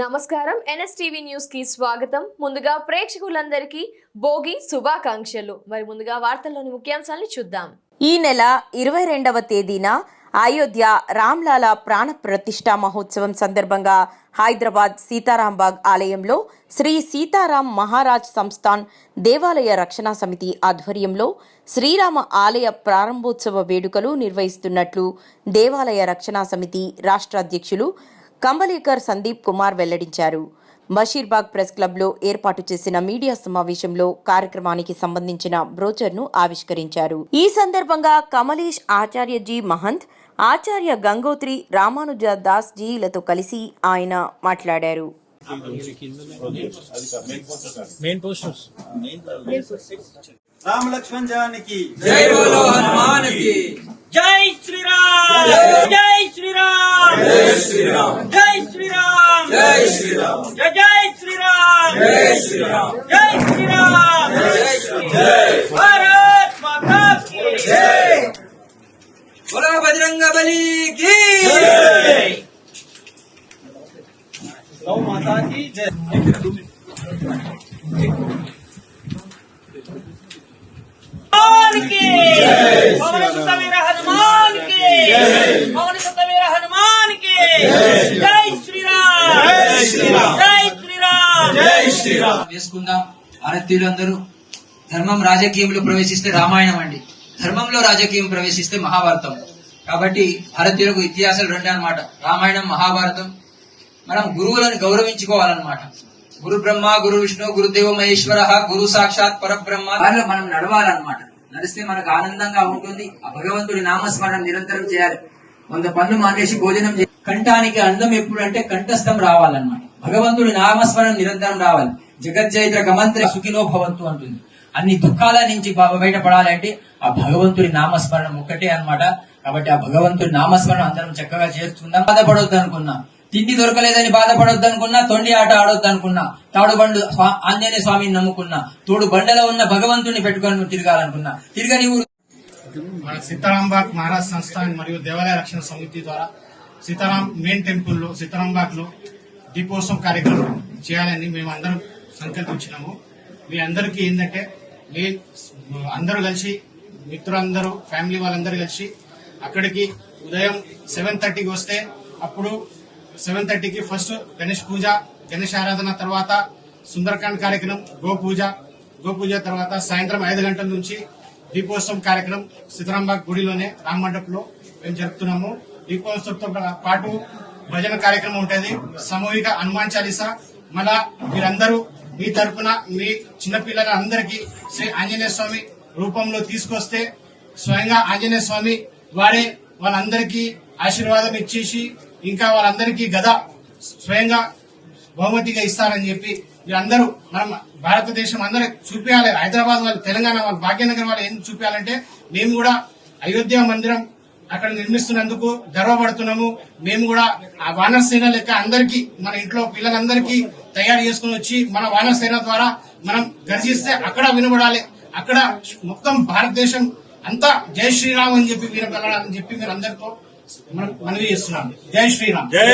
నమస్కారం. ఎన్ఎస్టీవీ న్యూస్కి స్వాగతం. ముందుగా ప్రేక్షకులందరికీ భోగి శుభాకాంక్షలు. మరి ముందుగా వార్తల్లోని ముఖ్యాంశాలను చూద్దాం. ఈ నెల ఇరవై రెండవ తేదీన అయోధ్య రామ్లాల ప్రాణ ప్రతిష్ఠా మహోత్సవం సందర్భంగా హైదరాబాద్ సీతారాంబాగ్ ఆలయంలో శ్రీ సీతారాం మహారాజ్ సంస్థాన్ దేవాలయ రక్షణ సమితి ఆధ్వర్యంలో శ్రీరామ ఆలయ ప్రారంభోత్సవ వేడుకలు నిర్వహిస్తున్నట్లు దేవాలయ రక్షణ సమితి రాష్ట్ర అధ్యక్షులు కంబలేకర్ సందీప్ కుమార్ వెల్లడించారు. బషీర్బాగ్ ప్రెస్ క్లబ్లో ఏర్పాటు చేసిన మీడియా సమావేశంలో కార్యక్రమానికి సంబంధించిన బ్రోచర్ను ఆవిష్కరించారు. ఈ సందర్భంగా కమలేష్ ఆచార్యజీ మహంత్ ఆచార్య గంగోత్రి రామానుజ దాస్ జీలతో కలిసి ఆయన మాట్లాడారు. జై శ్రీరామ్. జై శ్రీరామ్. श्री राम जय श्री राम जय श्री राम जय श्री राम जय श्री राम जय जय श्री राम जय श्री राम जय श्री राम जय श्री जय भारत माता की जय बोलो बजरंग बली की गौ माता की जय हनुमान की पवन सुत मेरा हनुमान की पवन सुत मेरा हनुमान జై శ్రీరామ్ భారతీయులందరూ ధర్మం రాజకీయంలో ప్రవేశిస్తే రామాయణం అండి. ధర్మంలో రాజకీయం ప్రవేశిస్తే మహాభారతం. కాబట్టి భారతీయులకు ఇతిహాసాలు రెండే అనమాట రామాయణం మహాభారతం. మనం గురువులను గౌరవించుకోవాలన్నమాట. గురు బ్రహ్మ గురు విష్ణు గురుదేవ మహేశ్వర గురు సాక్షాత్ పరబ్రహ్మ. వారిలో మనం నడవాలన్నమాట. నడిస్తే మనకు ఆనందంగా ఉంటుంది. ఆ భగవంతుడి నామస్మరణ నిరంతరం చేయాలి. వంద పనులు మానేసి భోజనం కంఠానికి అందం ఎప్పుడంటే కంఠస్థం రావాలన్నమాట. భగవంతుడి నామస్మరణ నిరంతరం రావాలి. జగజ్జైత్ర గమంత్ర సుఖినో భవంతు అంటుంది. అన్ని దుఃఖాల నుంచి బయటపడాలంటే ఆ భగవంతుడి నామస్మరణం ఒక్కటే అన్నమాట. కాబట్టి ఆ భగవంతుడి నామస్మరణం అందరం చక్కగా చేస్తుందాం. బాధపడొద్దు అనుకున్నా. తిండి దొరకలేదని బాధపడొద్దు అనుకున్నా. తొండి ఆట ఆడొద్దు అనుకున్నా. తాడుబండు ఆంజనేయ స్వామిని నమ్ముకున్నా. తోడు బండలో ఉన్న భగవంతుని పెట్టుకొని తిరగాలనుకున్నా. తిరగని ఊరు మన సీతారాంబాగ్ మహారాజ్ సంస్థాన్ మరియు దేవాలయ రక్షణ సమితి ద్వారా సీతారాం మెయిన్ టెంపుల్లో సీతారాంబాగ్లో దీపోత్సవం కార్యక్రమం చేయాలని మేము అందరం సంకల్పించినాము. మీ అందరికీ ఏంటంటే మీ అందరూ కలిసి మిత్రులందరూ ఫ్యామిలీ వాళ్ళందరూ కలిసి అక్కడికి ఉదయం సెవెన్ థర్టీకి వస్తే అప్పుడు సెవెన్ థర్టీకి ఫస్ట్ గణేష్ పూజ గణేష్ ఆరాధన తర్వాత సుందరకాండ్ కార్యక్రమం గో పూజ. గో పూజ తర్వాత సాయంత్రం ఐదు గంటల నుంచి దీపోత్సవం కార్యక్రమం సీతారాంబాగ్ గుడిలోనే రామ్ మండపంలో మేము జరుపుతున్నాము. దీపోత్సవంతో పాటు భజన కార్యక్రమం ఉంటుంది. సామూహిక హనుమాన్ చాలీస. మళ్ళా మీరందరూ మీ తరపున మీ చిన్నపిల్లల అందరికీ శ్రీ ఆంజనేయ స్వామి రూపంలో తీసుకొస్తే స్వయంగా ఆంజనేయ స్వామి వారే వాళ్ళందరికీ ఆశీర్వాదం ఇచ్చేసి ఇంకా వాళ్ళందరికీ గద స్వయంగా బహుమతిగా ఇస్తారని చెప్పి వీళ్ళందరూ మనం భారతదేశం అందరూ చూపించాలి హైదరాబాద్ వాళ్ళు తెలంగాణ వాళ్ళు భాగ్యనగర్ వాళ్ళు ఏం చూపించాలంటే మేము కూడా అయోధ్య మందిరం అక్కడ నిర్మిస్తున్నందుకు గర్వపడుతున్నాము. మేము కూడా ఆ వానరసేన లెక్క అందరికీ మన ఇంట్లో పిల్లలందరికీ తయారు చేసుకుని వచ్చి మన వానరసేన ద్వారా మనం గర్జిస్తే అక్కడ వినబడాలి. అక్కడ మొత్తం భారతదేశం అంతా జై శ్రీరామ్ అని చెప్పి వినబడాలని చెప్పి మీరు అందరితో మనం మనవి చేస్తున్నాం. జై శ్రీరామ్.